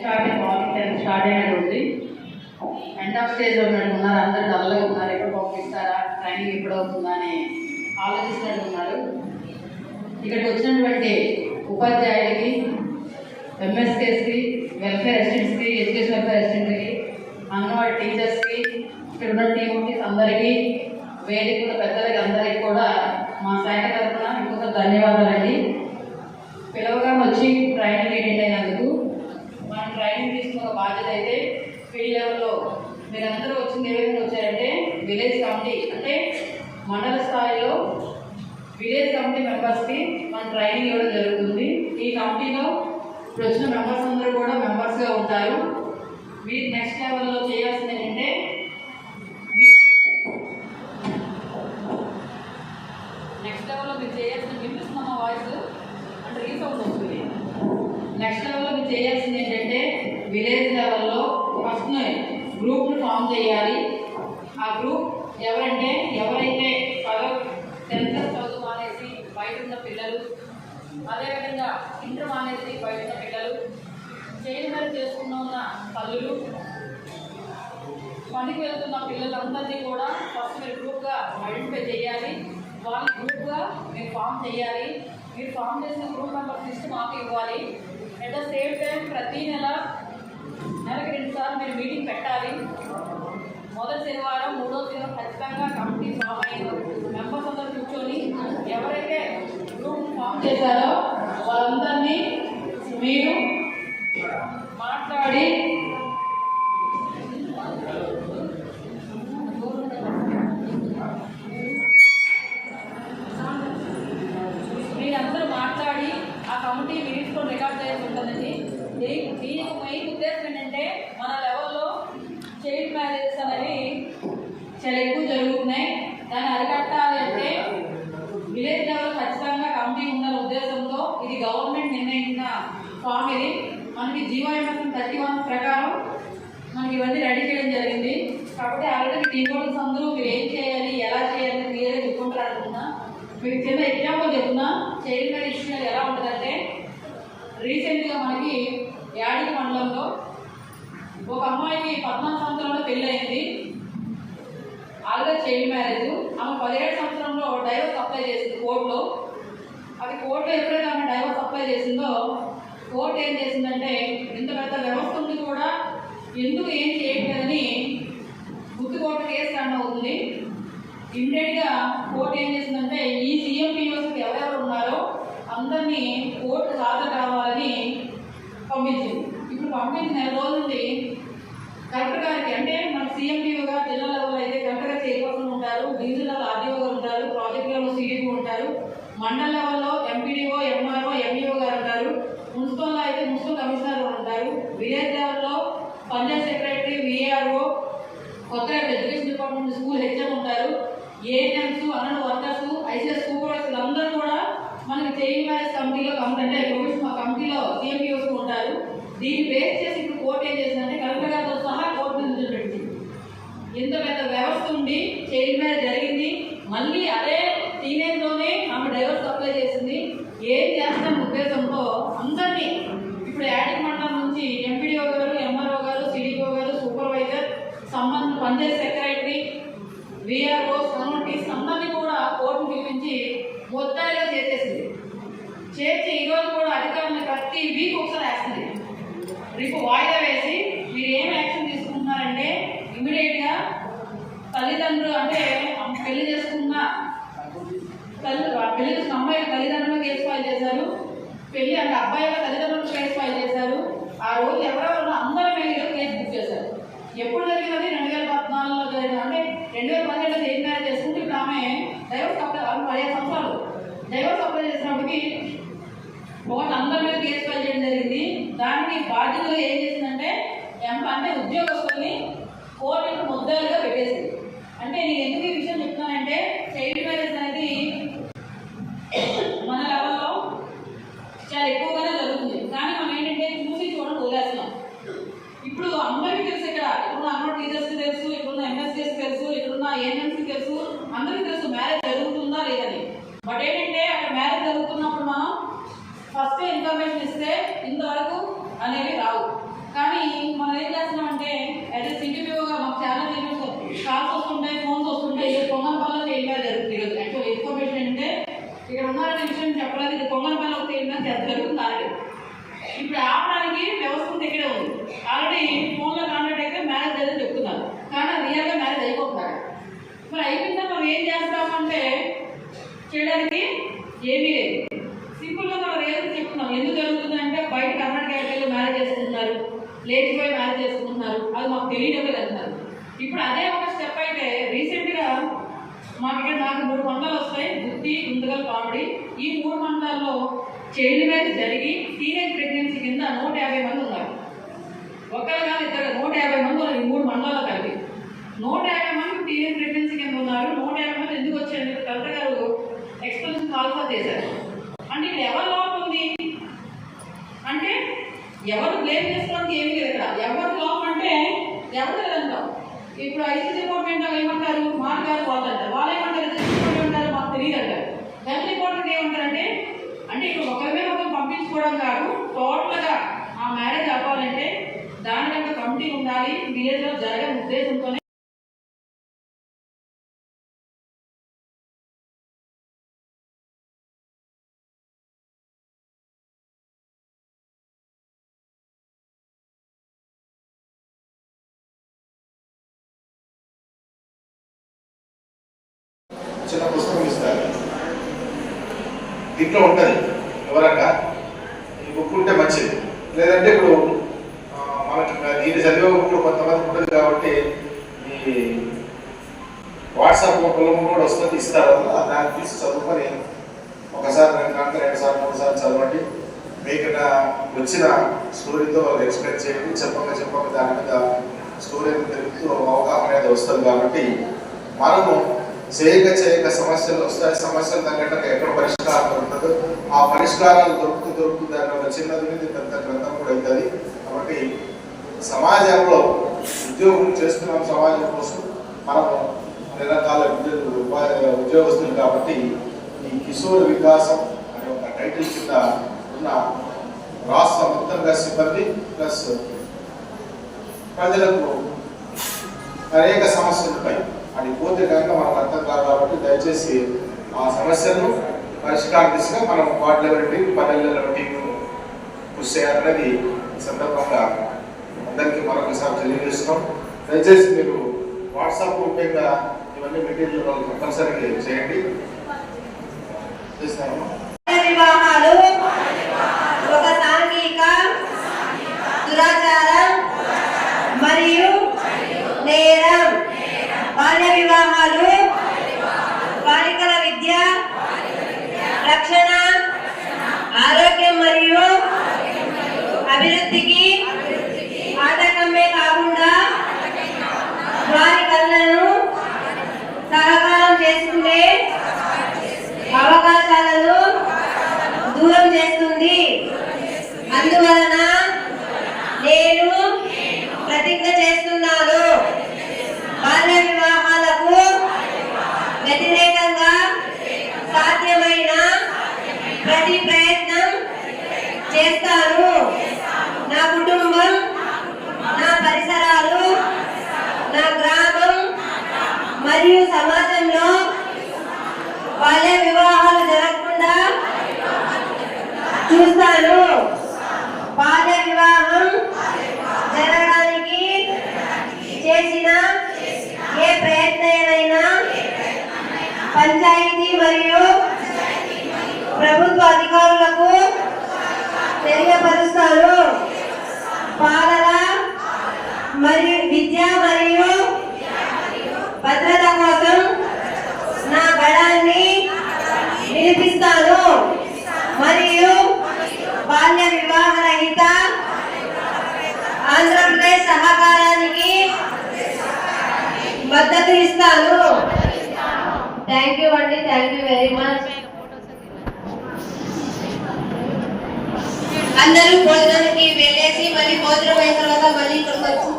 Starting morning start అయినట్టు ఉంది end of stage ఉన్నట్టు ఉన్నారు అందరు డల్గా ఉన్నారు. ఎప్పుడు పంపిస్తారా ట్రైనింగ్ ఎప్పుడు అవుతుందా అని ఆలోచిస్తున్నట్టు ఉన్నారు. ఇక్కడికి వచ్చినటువంటి ఉపాధ్యాయులకి ఎంఎస్కేస్కి వెల్ఫేర్ అసిస్టెంట్స్కి ఎడ్యుకేషన్ వెల్ఫేర్ అసిస్టెంట్కి అంగన్వాడీ టీచర్స్కి ఇక్కడ ఉన్న టీమ్కి అందరికీ వేదిక పెద్దలకి అందరికీ కూడా మా శాఖ తరఫున ఇంకొక ధన్యవాదాలండి. పిలవగా వచ్చి ట్రైనింగ్ అటెండ్ అయినందుకు మనం ట్రైనింగ్ తీసుకున్న బాధ్యత అయితే ఫీల్డ్ లెవెల్లో మీరందరూ వచ్చింది ఏ విధంగా వచ్చారంటే విలేజ్ కమిటీ అంటే మండల స్థాయిలో విలేజ్ కమిటీ మెంబర్స్కి మన ట్రైనింగ్ ఇవ్వడం జరుగుతుంది. ఈ కమిటీలో ఇప్పుడు వచ్చిన మెంబర్స్ అందరూ కూడా మెంబర్స్గా ఉంటారు. మీరు నెక్స్ట్ లెవెల్లో చేయాలి ఏంటంటే నెక్స్ట్ లెవెల్లో మీరు చేయాల్సిన వినిపిస్తున్న మా వాయిస్ అంటే రీసౌండ్ వస్తుంది నెక్స్ట్ లెవెల్లో మీరు చేయాల్సింది ఏంటంటే విలేజ్ లెవెల్లో ఫస్ట్ గ్రూప్ను ఫామ్ చేయాలి ఆ గ్రూప్ ఎవరంటే ఎవరైతే పదో టెన్త్ చదువు మానేసి బయట ఉన్న పిల్లలు అదేవిధంగా ఇంటర్ మానేసి బయట ఉన్న పిల్లలు చేయని మరి చేసుకున్న ఉన్న తల్లులు పనికి వెళ్తున్న పిల్లలందరినీ కూడా ఫస్ట్ మీరు గ్రూప్గా ఐడెంటిఫై చేయాలి. వాళ్ళ గ్రూప్గా మీరు ఫామ్ చేయాలి. మీరు ఫామ్ చేసిన గ్రూప్ మెంబర్ లిస్ట్ మాకు ఇవ్వాలి. అట్ ద సేమ్ టైం ప్రతి నెల నెలకి రెండు సార్లు మీరు మీటింగ్ పెట్టాలి. మొదటి శనివారం మూడో శనివారం ఖచ్చితంగా కమిటీ ఫామ్ అయిన మెంబర్స్ అందరూ కూర్చొని ఎవరైతే గ్రూప్ ఫామ్ చేశారో వాళ్ళందరినీ మీరు మాట్లాడి మీరందరూ మాట్లాడి ఆ కమిటీ మినిట్స్లో రికార్డ్ చేసి ఉంటుందండి. మెయిన్ ఉద్దేశం ఏంటంటే మన లెవెల్లో చైల్డ్ మ్యారేజ్ చాలా ఎక్కువ జరుగుతున్నాయి. దాన్ని అరికట్టాలి అంటే విలేజ్ లెవెల్ ఖచ్చితంగా కమిటీ ఉందన్న ఉద్దేశంతో. ఇది గవర్నమెంట్ నిర్ణయించిన ఫామ్ ఇది. మనకి జీవోఎంఎస్ థర్టీ వన్ ప్రకారం మనకి ఇవన్నీ రెడీ చేయడం జరిగింది. కాబట్టి ఆల్రెడీ టీ హోల్డర్స్ అందరూ మీరు ఏం చేయాలి ఎలా చేయాలి క్లియర్గా చెప్పుకుంటారు అనుకున్నా మీకు చిన్న ఎగ్జాంపుల్ చెప్తున్నా. చైల్డ్ మ్యారేజ్ ఇష్యూ ఎలా ఉంటుందంటే రీసెంట్గా మనకి యాడికి మండలంలో ఒక అమ్మాయికి పద్నాలుగు సంవత్సరంలో పెళ్ళి అయింది ఆల్గా చైల్డ్ మ్యారేజ్. ఆమె పదిహేడు సంవత్సరంలో డైవర్స్ అప్లై చేసింది కోర్టులో. అది కోర్టులో ఎప్పుడైతే ఆమె డైవర్స్ అప్లై చేసిందో కోర్టు ఏం చేసిందంటే ఇంత పెద్ద వ్యవస్థ ఉంది కూడా ఎందుకు ఏం చేయట్లేదని గుర్తు కోర్టు కేసు రన్ అవుతుంది. ఇమ్మీడియట్గా కోర్టు ఏం చేసిందంటే ఈ సీఎంపీఓస్కి ఎవరెవరు ఉన్నారో అందరినీ కోర్టు హాజరు కావాలని పంపించింది ఇప్పుడు పంపించిన నెల రోజుల నుండి కలెక్టర్ గారికి అంటే మన సీఎంపీఓ గారు జిల్లా లెవెల్ అయితే కలెక్టర్ గారు చైర్పర్సన్ ఉంటారు డివిజనల్ ఆర్డీఓ గారు ఉంటారు ప్రాజెక్ట్ లెవెల్ సీడీఓ ఉంటారు మండల లెవెల్లో ఎంపీడీఓ ఎంఆర్ఓ ఎంఈఓ గారు ఉంటారు. మున్సిపల్లో అయితే మున్సిపల్ కమిషనర్ గారు ఉంటారు. విలేజ్ లెవెల్లో పంచాయత్ సెక్రటరీ విఏఆర్ఓ కొత్తగా ఎడ్యుకేషన్ డిపార్ట్మెంట్ స్కూల్ హెచ్ఎం ఉంటారు. ఏఎన్ఎంస్ అన్న వర్కర్స్ ఐసీఎస్ సూపర్వైజర్స్ అందరూ కూడా మనకి చైల్డ్ మ్యారేజ్ కమిటీలో అంటే ప్రొఫెషన్ మా కమిటీలో సిఎంపీఓస్ ఉంటారు. దీన్ని బేస్ చేసి ఇప్పుడు కోర్టు ఏం చేసిందంటే కలెక్టర్ గారితో సహా కోర్టు నుంచి పెట్టింది ఇంత పెద్ద వ్యవస్థ ఉండి చైల్డ్ మ్యారేజ్ జరిగింది. మళ్ళీ అదే టీనేజ్లోనే ఆమె డైవర్స్ అప్లై చేసింది ఏం చేస్తాం ఉద్దేశంతో అందరినీ ఇప్పుడు యాడిక్ మండలం నుంచి ఎంపీడీఓ గారు ఎంఆర్ఓ గారు సిడిఓ గారు సూపర్వైజర్ సంబంధ పంచాయత్ సెక్రటరీ విఆర్ఓ కమ్యూనిటీస్ అందరినీ కూడా కోర్టు పిలిపించి మొత్తాలుగా చేసేసింది. చేసి ఈరోజు కూడా అధికారులు ప్రతి వీక్ ఒకసారి వేస్తుంది. రేపు వాయిదా వేసి మీరు ఏం యాక్షన్ తీసుకుంటున్నారంటే ఇమీడియట్గా తల్లిదండ్రులు అంటే పెళ్ళి చేసుకున్న తల్లి ఆ పెళ్ళి చేసుకున్న అమ్మాయి తల్లిదండ్రులు కేసు ఫైల్ చేశారు. పెళ్ళి అంటే అబ్బాయి తల్లిదండ్రులు కేసు ఫైల్ చేశారు. ఆ రోజు ఎవరెవరు అందరూ పెళ్ళిలో కేసు బుక్ చేశారు. ఎప్పుడు జరిగినది రెండు వేల పద్నాలుగులో జరిగిన అంటే రెండు వేల పదిహేడులో చేసిన మ్యారేజ్ చేసుకుంటే ఇప్పుడు ఆమె డైవర్స్ అప్లై ఆమె పదిహేను సంవత్సరాలు డైవర్స్ అప్లై చేసినప్పటికీ ఒకటి అందరి మీద కేసు ఫైల్ చేయడం జరిగింది. దానికి బాధ్యతలు ఏం చేసిందంటే ఎంప అంటే ఉద్యోగస్తుల్ని కోర్టు ముద్దలుగా పెట్టేసింది. అంటే నేను ఎందుకు ఈ విషయం చెప్తున్నానంటే చైల్డ్ మ్యారేజ్ అనేది మన లెవెల్లో చాలా ఎక్కువగానే జరుగుతుంది. కానీ మనం ఏంటంటే చూసి చూడడం వదిలేస్తున్నాం. ఇప్పుడు అందరికీ తెలుసు ఇక్కడ ఇప్పుడున్న అన్న టీచర్స్కి తెలుసు ఇప్పుడున్న ఎంఎస్సీఎస్కి తెలుసు ఇప్పుడున్న ఏఎన్ఎంసీకి తెలుసు అందరికీ తెలుసు మ్యారేజ్ జరుగుతుందా లేదని బట్ ఏంటంటే ఇక్కడ ఉన్నారనే విషయం చెప్పలేదు ఇది కొంగనపల్లి వస్తే ఏంటంటే అది జరుగుతుంది ఇప్పుడు ఆపడానికి వ్యవస్థ దగ్గరే ఉంది. ఆల్రెడీ ఫోన్లో కాంటాక్ట్ అయితే మ్యారేజ్ అయితే చెప్తున్నారు. కానీ రియల్గా మ్యారేజ్ అయిపోతున్నారు. మరి అయిపోయిందా మనం ఏం చేస్తాము అంటే చేయడానికి ఏమీ లేదు. సింపుల్గా మనం రియల్ చెప్తున్నాం. ఎందుకు జరుగుతుందంటే బయట కర్ణాటక వెళ్ళి మ్యారేజ్ చేసుకుంటున్నారు. లేచిపోయి మ్యారేజ్ చేసుకుంటున్నారు. అది మాకు తెలియడం లేదు ఇప్పుడు అదే ఒక స్టెప్ అయితే రీసెంట్గా మాకు ఇక్కడ నాకు మూడు మండలాలు వస్తాయి. గుత్తి గుంతగల్ పామిడి. ఈ మూడు మండలాల్లో చైల్డ్ మ్యారేజ్ జరిగి టీనేజ్ ప్రెగ్నెన్సీ కింద నూట యాభై మంది ఉన్నారు. ఒకరు కాదు ఇద్దరు నూట యాభై మంది ఉన్నారు ఈ మూడు మండలాలు కలిపి. నూట యాభై మంది టీనేజ్ ప్రెగ్నెన్సీ కింద ఉన్నారు. నూట యాభై మంది ఎందుకు వచ్చారు కలెక్టర్ గారు ఎక్స్పెన్షన్ కాల్ఫా చేశారు. అంటే ఇక్కడ ఎవరు లోపం ఉంది? అంటే ఎవరు బ్లేమ్ చేసుకోవడానికి ఏమి లేదు ఇక్కడ. ఎవరు లోపం అంటే ఎవరు లేదంటాం ఇప్పుడు ఐసీ డిపార్ట్మెంట్ వాళ్ళు ఏమంటారు? మాట్లాడుకోవాలంటారు వాళ్ళు అంటారు వాళ్ళు ఏమంటారు డిపార్ట్మెంట్ అంటారు మాకు తెలియదు అంటారు ఇంపార్టెంట్ ఏమంటారంటే అంటే ఇక్కడ ఒకరి మీద ఒకరు పంపించుకోవడం కాదు టోటల్గా ఆ మ్యారేజ్ అవ్వాలంటే దానికంటే కమిటీ ఉండాలి విలేజ్లో జరిగే ఉద్దేశంతోనే చిన్న పుస్తకం ఇస్తారు. దీంట్లో ఉంటుంది. వివరంగా ఈ బుక్ ఉంటే మంచిది. లేదంటే ఇప్పుడు మనకి దీన్ని చదివే బుక్ కొంతమంది ఉంటుంది కాబట్టి ఈ వాట్సాప్ పొలం కూడా వస్తుంది ఇస్తారు. దాన్ని తీసి చదువుకొని ఒకసారి రెండు కాక రెండు సార్లు మూడు సార్లు చదవండి. మీకు నా వచ్చిన స్టోరీతో వాళ్ళు ఎక్స్ప్లెయిన్ చేయండి. చెప్పక చెప్పక దాని మీద స్టోరీ తెలుపుతూ అవగాహన అనేది వస్తుంది కాబట్టి మనము చేయక చేయక సమస్యలు వస్తాయి సమస్యలు తగ్గట్టు ఎక్కడ పరిష్కారం ఉండదు ఆ పరిష్కారాలు దొరుకుతూ దొరుకుతుంది అన్న ఒక చిన్నది మీద పెద్ద గ్రంథం కూడా అవుతుంది. కాబట్టి సమాజంలో ఉద్యోగం చేస్తున్నాం సమాజం కోసం. మనము అన్ని రకాల ఉద్యోగ ఉద్యోగస్తులు కాబట్టి ఈ కిషోర్ వికాసం అనే ఒక టైటిల్ కింద ఉన్న రాష్ట్ర మొత్తంగా సిబ్బంది ప్లస్ ప్రజలకు అనేక సమస్యలపై అది పోతే కనుక మనకు అర్థం కాదు కాబట్టి దయచేసి ఆ సమస్యలను పరిష్కార దిశగా మనం వార్డు లెవెల్ టీం పల్లెల లెవెల్ టీం కృషి చేయాలన్నది సందర్భంగా అందరికీ మరొకసారి తెలియజేస్తున్నాం. దయచేసి మీరు వాట్సాప్ రూపంగా ఇవన్నీ మెటీరియల్ వాళ్ళు చేయండి. చేస్తాము వివాహాలు. చేసుకునే అవకాశాలను దూరం చేస్తుంది. అందువలన నేను ప్రతిజ్ఞ చేస్తున్నాను. చూస్తాను. సహకారానికి మద్దతు ఇస్తాను. థ్యాంక్ యూ అండి థ్యాంక్ యూ వెరీ మచ్ అందరూ భోజనానికి వెళ్ళేసి మళ్ళీ భోజనం అయిన తర్వాత మళ్ళీ ఇక్కడికి వచ్చి